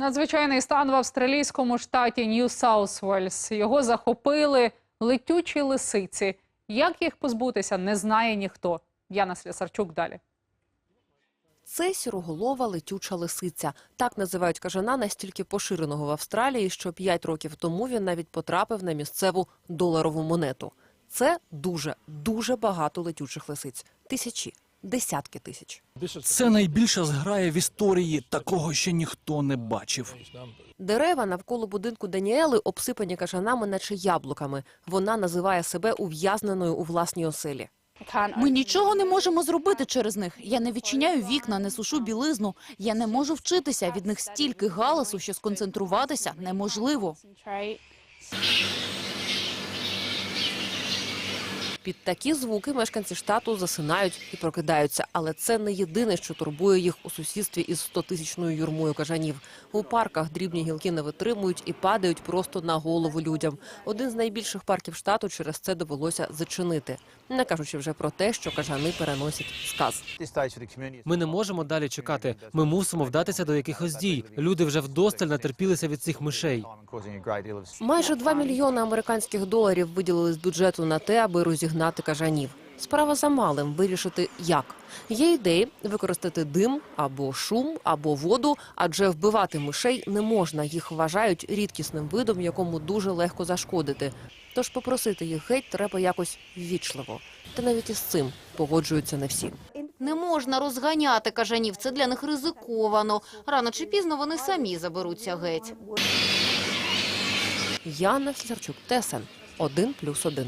Надзвичайний стан в австралійському штаті Нью-Саус-Уельс. Його захопили летючі лисиці. Як їх позбутися, не знає ніхто. Яна Слісарчук далі. Це сіроголова летюча лисиця. Так називають кажана настільки поширеного в Австралії, що 5 років тому він навіть потрапив на місцеву доларову монету. Це дуже, дуже багато летючих лисиць. Тисячі, десятки тисяч. Це найбільша зграя в історії. Такого ще ніхто не бачив. Дерева навколо будинку Даніели обсипані кажанами, наче яблуками. Вона називає себе ув'язненою у власній оселі. Ми нічого не можемо зробити через них. Я не відчиняю вікна, не сушу білизну. Я не можу вчитися. Від них стільки галасу, що сконцентруватися неможливо. Під такі звуки мешканці штату засинають і прокидаються. Але це не єдине, що турбує їх у сусідстві із 100-тисячною юрмою кажанів. У парках дрібні гілки не витримують і падають просто на голову людям. Один з найбільших парків штату через це довелося зачинити. Не кажучи вже про те, що кажани переносять сказ. Ми не можемо далі чекати. Ми мусимо вдатися до якихось дій. Люди вже вдосталь натерпілися від цих мишей. Майже 2 мільйони американських доларів виділили з бюджету на те, аби розігнати кажанів. Справа за малим вирішити як. Є ідеї використати дим або шум, або воду, адже вбивати мишей не можна. Їх вважають рідкісним видом, якому дуже легко зашкодити. Тож попросити їх геть треба якось ввічливо. Та навіть із цим погоджуються не всі. Не можна розганяти кажанів, це для них ризиковано. Рано чи пізно вони самі заберуться геть. Яна Слярчук, ТСН 1+,1.